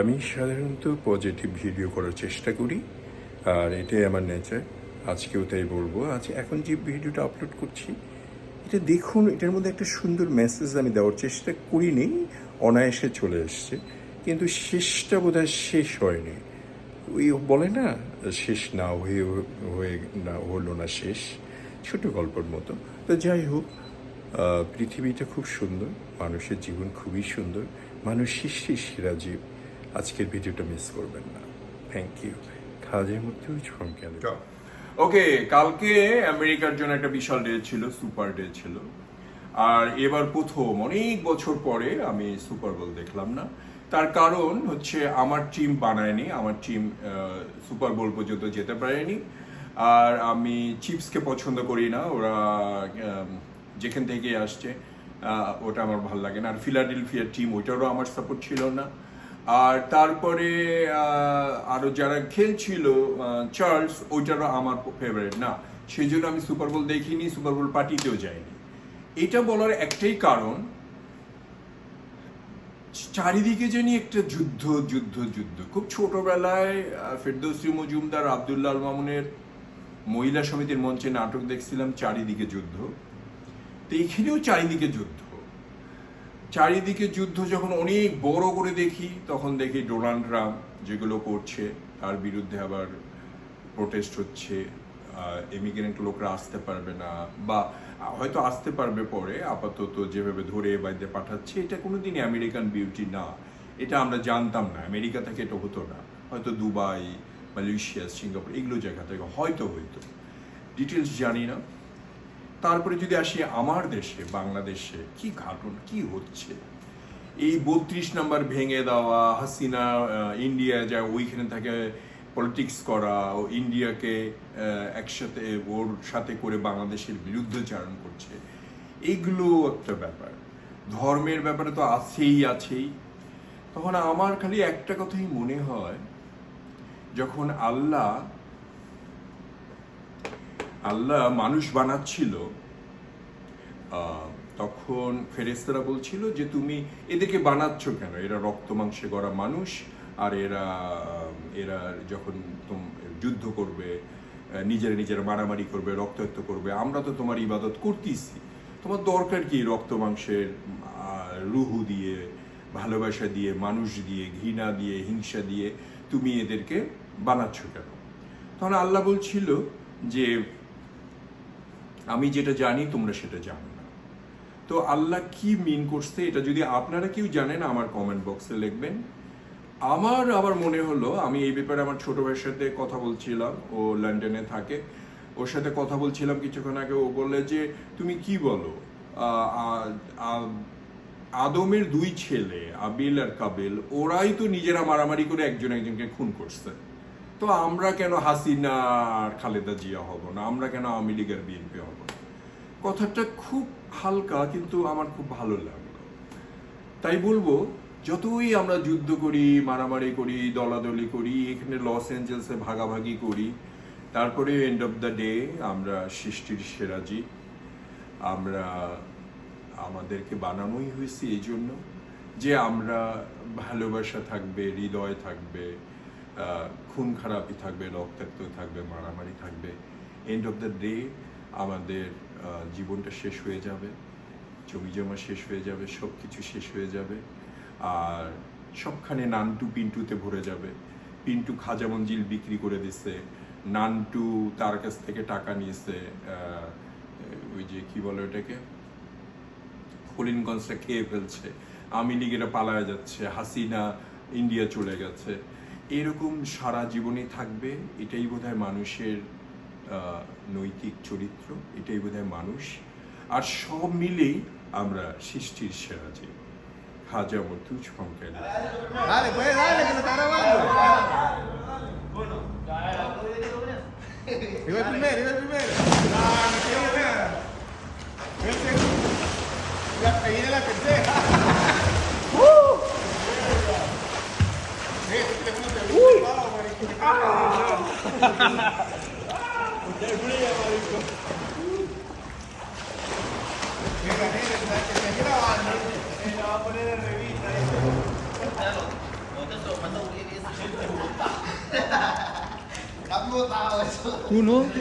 আমি সাধারণত positive video করার চেষ্টা করি, আর এটাই আমার নেচার আজকেও তাই বলব। আজ এখন যে ভিডিওটা আপলোড করছি, এটা দেখুন, এটার মধ্যে একটা সুন্দর মেসেজ আমি দেওয়ার চেষ্টা করিনি, অনায়াসে চলে এসছে। কিন্তু শেষটা বোধহয় শেষ হয়নি। ওই বলে না, শেষ না হয়ে হয়ে না, হলো না শেষ, ছোট গল্পের মতো। তো যাই হোক পৃথিবীটা খুব সুন্দর, মানুষের জীবন খুবই সুন্দর, মানুষ সৃষ্টির সেরা জীব। আজকের ভিডিওটা মিস করবেন না। থ্যাংক ইউ খাজের মধ্যে ফ্রম ওকে, কালকে আমেরিকার জন্য একটা বিশাল ডে ছিল, সুপার ডে ছিল। আর এবার প্রথম, অনেক বছর পরে আমি সুপার বোল দেখলাম না। তার কারণ হচ্ছে আমার টিম বানায়নি, আমার টিম সুপার বোল পর্যন্ত যেতে পারেনি। আর আমি চিপসকে পছন্দ করি না, ওরা যেখান থেকে আসছে ওটা আমার ভালো লাগে না। আর ফিলাডেলফিয়ার টিম ওইটারও আমার সাপোর্ট ছিল না। আর তারপরে আহ, আরও যারা খেলছিল চার্লস ওইটারও আমার ফেভারিট না সেই জন্য আমি সুপার বোল দেখিনি সুপার বোল পার্টিতেও যাইনি। এটা বলার একটাই কারণ চারিদিকে জানি একটা যুদ্ধ যুদ্ধ যুদ্ধ। খুব ছোটবেলায় ফেরদৌসি মজুমদার আবদুল্লাহ মামুনের মহিলা সমিতির মঞ্চে নাটক দেখছিলাম চারিদিকে যুদ্ধ। তো এখানেও চারিদিকে যুদ্ধ। চারিদিকে যুদ্ধ যখন অনেক বড় করে দেখি, তখন দেখি ডোনাল্ড ট্রাম্প যেগুলো করছে, তার বিরুদ্ধে আবার প্রোটেস্ট হচ্ছে এমিগ্রেন্ট লোকরা আসতে পারবে না, বা হয়তো আসতে পারবে পরে, আপাতত যেভাবে ধরে বাইরে পাঠাচ্ছে, এটা কোনোদিনই আমেরিকান বিউটি না। এটা আমরা জানতাম না, আমেরিকা থেকে এটা হতো না। হয়তো দুবাই, মালয়েশিয়া, সিঙ্গাপুর, এগুলো জায়গা থেকে হয়তো হইতো। ডিটেলস জানি না। তারপরে যদি আসি আমার দেশে, বাংলাদেশে, কি ঘটনা, কি হচ্ছে? এই বত্রিশ নাম্বার ভেঙে দেওয়া, হাসিনা ইন্ডিয়া যায় ওইখানে থেকে পলিটিক্স করা, ও ইন্ডিয়াকে একসাথে ওর সাথে করে বাংলাদেশের বিরুদ্ধচারণ করছে এইগুলো একটা ব্যাপার। ধর্মের ব্যাপারে তো আছেই আছেই। তখন আমার খালি একটা কথাই মনে হয়, যখন আল্লাহ আল্লাহ মানুষ বানাচ্ছিল তখন ফেরেস্তারা বলছিল যে তুমি এদেরকে বানাচ্ছ কেন? এরা রক্ত মাংসে গড়া মানুষ, আর এরা এরা যখন যুদ্ধ করবে নিজেরা নিজেরা মারামারি করবে, রক্তাক্ত করবে, আমরা তো তোমার ইবাদত করতেছি। তোমার দরকার কি রক্ত মাংসের রুহু দিয়ে, ভালোবাসা দিয়ে, মানুষ দিয়ে, ঘৃণা দিয়ে, হিংসা দিয়ে তুমি এদেরকে বানাচ্ছ কেন? তখন আল্লাহ বলছিল যে আমি যেটা জানি, তোমরা সেটা জানো না। তো আল্লাহ কি মিন করছে এটা যদি আপনারা কেউ জানেন, আমার কমেন্ট বক্সে লিখবেন। আমার আবার মনে হলো, আমি এই ব্যাপারে আমার ছোট ভাইয়ের সাথে কথা বলছিলাম, ও লন্ডনে থাকে। ওর সাথে কথা বলছিলাম কিছুক্ষণ আগে, ও বললে যে, তুমি কি বলো? আদমের দুই ছেলে, আবিল আর কাবিল, ওরাই তো নিজেরা মারামারি করে একজন একজনকে খুন করছে। তো আমরা কেন হাসিনা আর খালেদা জিয়া হব না? আমরা কেন আওয়ামী লীগের বিএনপি হব না? কথাটা খুব হালকা কিন্তু আমার খুব ভালো লাগল তাই বলব, যতই আমরা যুদ্ধ করি, মারামারি করি, দলাদলি করি, এখানে লস অ্যাঞ্জেলসে ভাগাভাগি করি, তারপরে এন্ড অফ দ্য ডে আমরা সৃষ্টির সেরা জীব। আমরা আমাদেরকে বানানোই হয়েছে এই জন্য যে আমরা ভালোবাসা থাকবে, হৃদয় থাকবে খুন খারাপি থাকবে রক্তাক্ত থাকবে, মারামারি থাকবে। এন্ড অফ দ্য ডে আমাদের জীবনটা শেষ হয়ে যাবে, জমি জমা শেষ হয়ে যাবে সব কিছু শেষ হয়ে যাবে, আর সবখানে নানটু পিন্টুতে ভরে যাবে। পিন্টু খাজা মঞ্জিল বিক্রি করে দিছে, নানটু তার কাছ থেকে টাকা নিয়েছে ওই যে কি বলে ওটাকে? কলিনগঞ্জটা খেয়ে ফেলছে। আওয়ামী লীগেরা পালায় যাচ্ছে, হাসিনা ইন্ডিয়া চলে গেছে। এরকম সারা জীবনে থাকবে এটাই বোধহয় মানুষের নৈতিক চরিত্র এটাই বোধহয় মানুষ। আর সব মিলেই আমরা সৃষ্টির সেরা যে। খাজা dale, que lo está Uno.